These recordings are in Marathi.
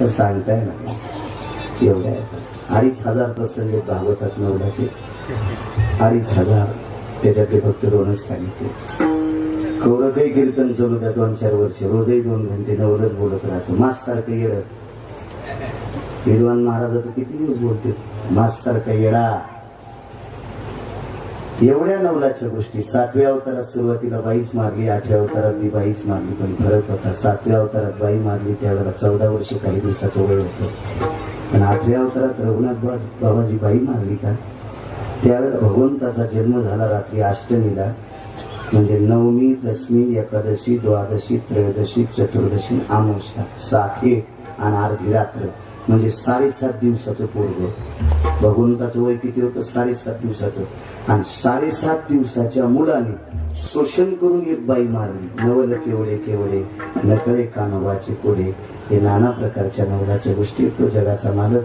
तर सांगताय ना एवढ्या अडीच हजार प्रसंग भागवतात नवऱ्याचे अडीच हजार त्याच्यातले फक्त दोनच सांगितले. कवडं काही कीर्तन चालू त्या दोन चार वर्ष. रोजही दोन घंटे नवरच बोलत राहतो. मास सारखं येड. विद्वान महाराज आता किती दिवस बोलते मास सारखं येडा. एवढ्या नवलाच्या गोष्टी. सातव्या अवतारात सुरुवातीला बाईच मारली आठव्या अवतारात मी बाईच मारली पण फरक होता. सातव्या अवतारात बाई मारली त्यावेळेला चौदा वर्ष काही दिवसाचं वय होतं. पण आठव्या अवतारात रघुनाथ बाबाजी बाई मारली का? त्यावेळेला भगवंताचा जन्म झाला रात्री अष्टमीला. म्हणजे नवमी दशमी एकादशी द्वादशी त्रयोदशी चतुर्दशी आमोशा एक आणि अर्धी रात्र. म्हणजे साडेसात दिवसाचं पोरग. भगवंताचं वय किती होतं? साडेसात दिवसाचं. आणि साडेसात दिवसाच्या मुलाने शोषण करून एक बाई मारली. नवल केवडे केवढे नकळे कानवाचे कोडे. हे नाना प्रकारच्या नवलाच्या गोष्टी तो जगाचा मालक.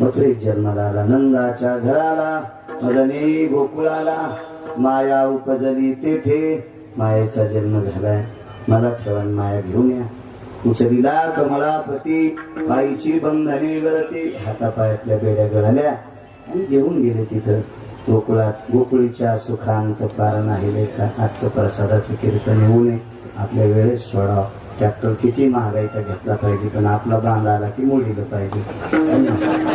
मथुरेत जन्माला आला. नंदाच्या घराला मदने गोकुळाला. माया उपजली तेथे. मायेचा जन्म झालाय. मला ठेवा माया घेऊन या. उचलीला कमळापती बाईची बंधने गळती. हातापायातल्या बेड्या गळाल्या. आणि घेऊन गेले तिथं. गोकुळात गोकुळीच्या सुखांत पार नाही लेखा आजचं प्रसादाचं कीर्तन येऊ नये. आपल्या वेळेत सोडाव ट्रॅक्टर किती महागाईचा घेतला पाहिजे पण आपला बांध आला की मोडीलं पाहिजे.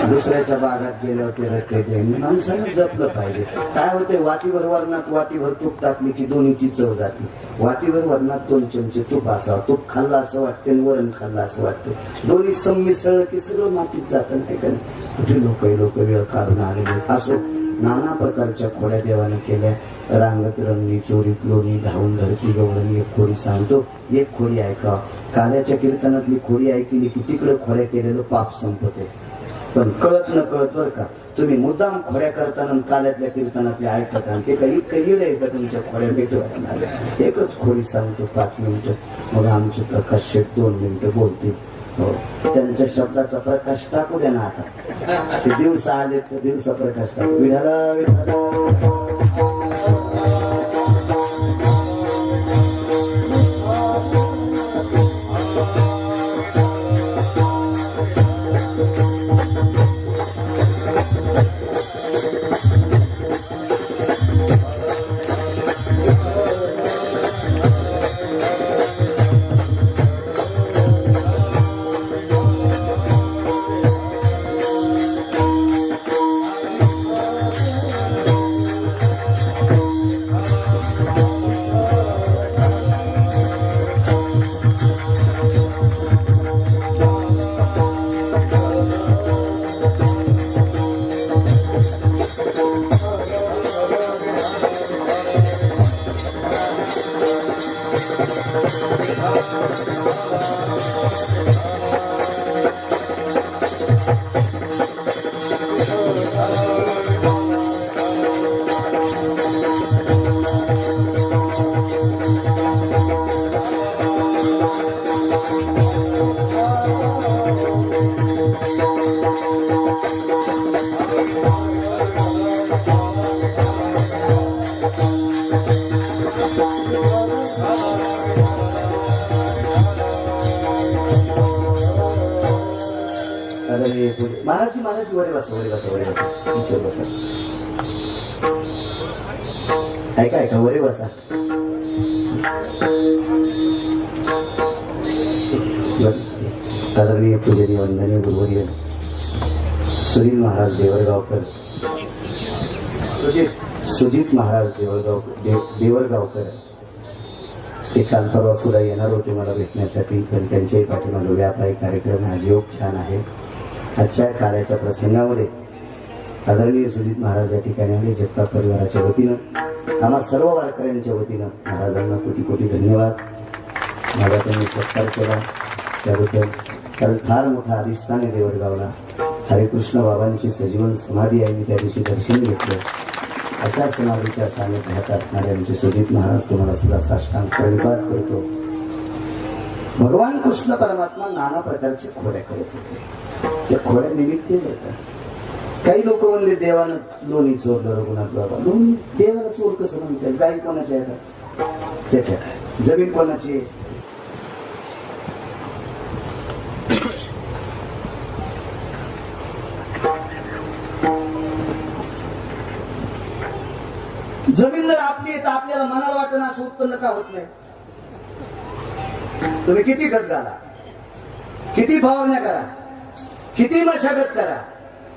दुसऱ्याच्या बागात गेल्यावर ते रस्ते द्यायला माणसानं जपलं पाहिजे. काय होते वाटीभर वरणात वाटीभर तूप टाकली की दोन्हीची चव जाते. वाटीभर वरणात दोन चमचे तूप असावं. तूप खाल्ला असं वाटते आणि वरण खाल्लं असं वाटतं दोन्ही संमिसळलं की सगळं मातीत जातं नाही का नाही? कुठे लोक लोक वेळ काढून आलेले असो नाना प्रकारच्या खोड्या देवाने केल्या. रांगत रंगणी चोरीत लोणी धावून धरती गवळणी एक खोडी सांगतो. एक खोडी ऐका. काल्याच्या कीर्तनातली खोडी ऐकली की तिकडे खोड्या केलेलं पाप संपते. पण कळत न कळत बर का तुम्ही मुद्दाम खोड्या करताना काल्यातल्या कीर्तनातल्या ऐकत आणि ते काही कैड आहे का तुमच्या खोड्या भेटवायला एकच खोडी सांगतो पाच मिनिटं. मग आमचे प्रकाश शेठ दोन मिनिटं बोलतील. हो. त्यांच्या शब्दाचा प्रकाश टाकू दे ना आता. ते दिवस आले तर दिवसा प्रकाश टाकू. विठाला विठाला महाराजी महाराजी वरे बसा वरे बसा वरे बसा इच्छेवर बसा ऐका ऐका वरे बसा आदरणीय पूजनीय वंदनीय गुरुवर्य सुनील महाराज देवरगावकर. सुजित महाराज देवळगाव देव- देवरगावकर. ते काल परवा सुद्धा येणार होते मला भेटण्यासाठी पण त्यांच्याही पाठीमागे व्यापारी कार्यक्रम हा योग छान आहे. आजच्या कार्याच्या प्रसंगामध्ये आदरणीय सुजित महाराज या ठिकाणी आणि जगताप परिवाराच्या वतीनं आम्हा सर्व वारकऱ्यांच्या वतीनं महाराजांना कोटी कोटी धन्यवाद. माझा त्यांनी सत्कार केला. त्याबद्दल कारण फार मोठा अधिष्ठान आहे देवरगावला. हरेकृष्ण बाबांची सजीवन समाधी आहे. मी त्या दिवशी दर्शन घेतलं. अशा समाधीच्या सानिध्यात असणारे आमचे सुजित महाराज तुम्हाला सुद्धा साष्टांग प्रणिपात करतो. भगवान कृष्ण परमात्मा नाना प्रकारचे खोड्या करत होते. त्या खोऱ्या निमित्त काही लोक म्हणले देवानं लोणी चोरलं रघुनाथ बाबा. लोणी देवाला चोर कसं म्हणते गाई कोणाच्या आहे का त्याच्या जमीन कोणाची जमीन जर आपली तर आपल्याला मनाला वाटणं असं उत्पन्न का होत नाही? तुम्ही किती गत घाला? किती भावना करा? किती मशागत करा?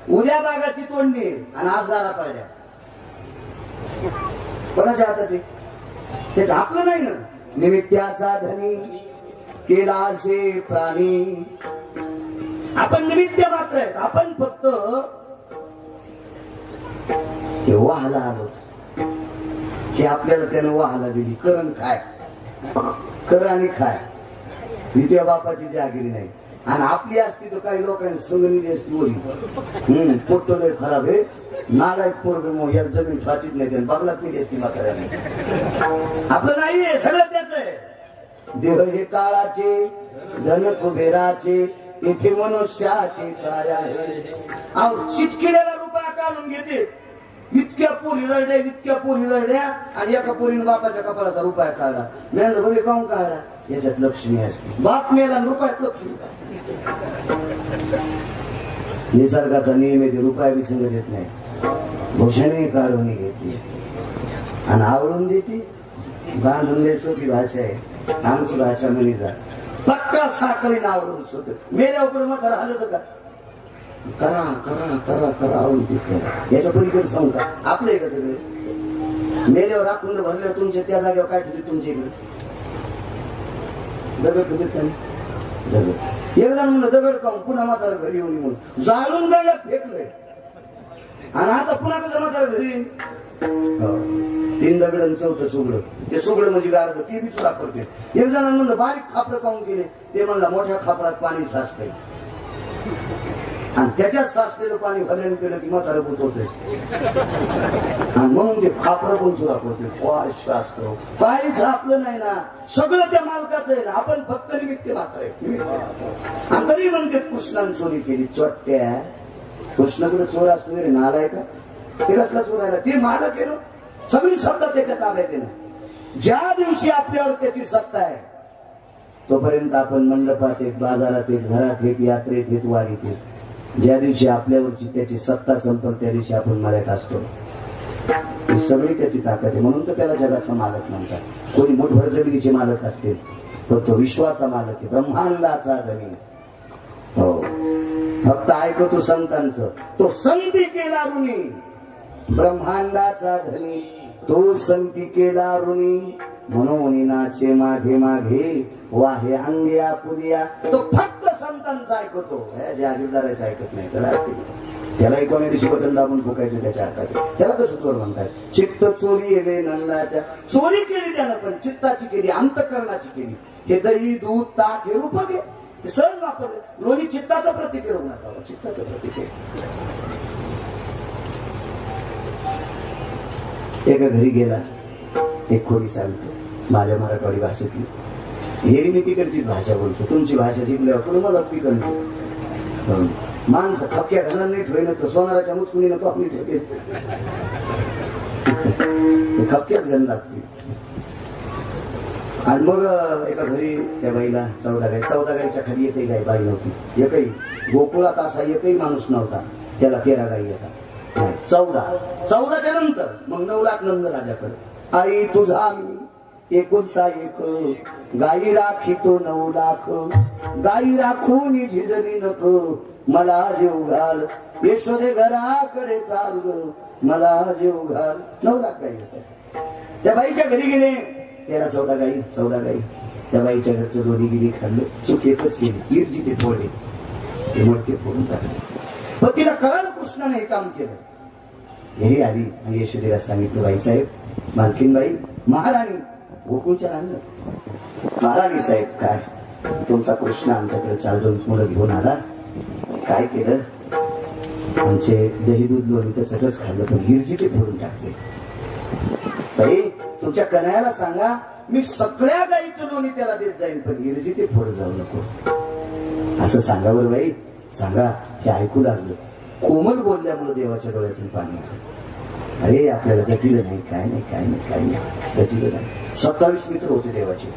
उद्या बागाची तोडणी आणि आज दारा पाड्या कोणाच्या हातात ते आपलं नाही ना? निमित्याचा धनी केला से प्राणी. आपण निमित्त मात्र आहेत. आपण फक्त हे वाहला आलो. हे आपल्याला त्यानं वाहला दिली. करण खाय. कर आणि खाय. ही बापाची जागिरी नाही. आणि आपली असती तर काही लोकांनी संगणीली असती ओली हम्म पोट्ट लय खराब आहे. नालायक पोरग मग या जमीन फाचीत नाही त्यानं बगलात केली असती म्हाताऱ्याने. आपलं नाहीये सगळं त्याच आहे. देह हे काळाचे धन कुबेराचे येथे मनुष्याचे कार्य आहे. अहो चिटकिल्याला रुपया काढून घेते. इतक्या पोरी रडल्या इतक्या पोरी रडल्या आणि एका पोरीने बापाच्या कपाळाचा रुपया काढला. मेला बघे काऊन काढला. याच्यात लक्ष्मी असते. बाप मेला रुपयात लक्ष्मी निसर्गाचा नियम येते रुपया विसंग देत नाही. भूषणे काढून घेते. आणि आवडून देते. बांधून दे सोपी भाषा आहे. आमची भाषा म्हणीचा पक्का साखळीनं आवडून सोत मेल्या मग आलं तर का करा करा करा करा आवडून करा याच्या पलीकडे सांगू का आपलं आहे का सगळे मेल्यावर राखून भरल्यावर तुमच्या त्या जागेवर काय ठेवते तुमच्या इकडे? दगड ठेवते दगड. एकदा म्हणलं दगड काऊन? पुन्हा म्हातारा घरी येऊन म्हणून जाळून दगड फेकलंय. आणि आता पुन्हा कसं म्हातारा घरी हो. तीन दगड आणि चौथं चुगडं ते चुगडं म्हणजे गारद ते बी चुरा करते. एक जण म्हणलं बारीक खापडं काऊन केले? ते म्हणलं मोठ्या खापरात पाणी साचतंय. आणि त्याच्यात साचलेलं पाणी भजन केलं की म्हातारं भूत होते. आणि म्हणून ते खापरं पण चुरा करते काय शास्त्र. काहीच आपलं नाही ना. सगळं त्या मालकाचं आहे ना. आपण फक्त निमित्त मात्र आहे आणि तरी म्हणते कृष्णाने चोरी केली. चोट्ट्या कृष्णाकडे चोर असतो रे नालाय का? ते कसला चोरायला ते मालक आहे ना. सगळी सत्ता त्याच्या ताब्यात आहे ना. ज्या दिवशी आपल्यावर त्याची सत्ता आहे तोपर्यंत आपण मंडपात येत बाजारात येत घरात येत यात्रेत येत वाडीत येत ज्या दिवशी आपल्यावरची त्याची सत्ता संपल त्या दिवशी आपण मळ्यात असतो. ही सगळी त्याची ताकद आहे. म्हणून तर त्याला जगाचा मालक म्हणतात. कोणी मुठभर जमिनीचे मालक असतील तर तो विश्वाचा मालक आहे. ब्रह्मांडाचा धनी हो. फक्त ऐकतो संतांचं. तो संती केला ऋणी. ब्रह्मांडाचा धनी. तो संती केला ऋणी. म्हणून नाचे मागे मागे वाहे अंग्या पुदिया. तो फक्त संतांचा ऐकतो. जे जागीरदाराचं ऐकत नाही त्याला ऐकत नाही. त्याला एकोण्या दिवशी बटन दाबून फुकायचं त्याच्या हातात. त्याला कसं चोर म्हणतात? चित्त चोरी येणे नंदाच्या चोरी केली त्यानं पण चित्ताची केली अंतकरणाची केली. हे दही दूध ताक हे रूप घे हे सहज वापरले. लोणी चित्ताचं प्रतीक आहे रुग्णात चित्ताचं प्रतीक आहे. एका घरी गेला. एक खोडी सांगतो. माझ्या मराठवाडी भाषेतली. हेरी मी तिकडचीच भाषा बोलतो. तुमची भाषा जिंकल्यावर पण मला ती कळते माणसं खपक्या नाही नीट होईन तर सोनाराच्या मुसकुनीनं तो आपली ठेवते. ते खपक्याच घालून लागते आणि मग एका घरी त्या बाईला चौदा गाई चौदा गाईच्या खाली एकही गाई बाई नव्हती. एकही. गोकुळात असा एकही माणूस नव्हता. त्याला तेरा गाई येतात. चौदा. चौदाच्या नंतर मग नऊ लाख नंद राजाकडे. आई तुझा मी एकुलता एक. गाई राखी तो नऊ लाख. गाई राखून झिजली नको. मला जेव घाल. यशोदे घराकडे चाल ग. मला जेव घाल. नऊ लाख गाई त्या बाईच्या घरी गेले. त्याला चौदा गाई चौदा गाई. त्या बाईच्या घरचं दोन्ही गिरी खाल्लं. चूक एकच केली. ईर्जी ते फोडले. ते मोठे फोडून टाकले. पण तिला कळालं कृष्णाने हे काम केलं. घरी आली आणि यशोदेला सांगितलं बाईसाहेब मालकीनबाई महाराणी गोकुळच्या महाराणी साहेब काय? तुमचा कृष्ण आमच्याकडे चार दोन मुलं घेऊन आला. काय केलं? आमचे दही दूध लोणी तर सगळंच खाल्लं पण हिरजी ते फोडून टाकले. ताई तुमच्या कन्याला सांगा मी सगळ्या गाईचं लोणी त्याला देत जाईन पण हिरजी ते फोड जाऊ नको. असं सांगा बरं बाई. सांगा हे ऐकू लागलं. कोमल बोलल्यामुळे देवाच्या डोळ्यातून पाणी आलं. अरे आपल्याला गतीलं नाही काय नाही काय नाही काय नाही. गतीलं नाही. सत्तावीस मित्र होते देवाचे.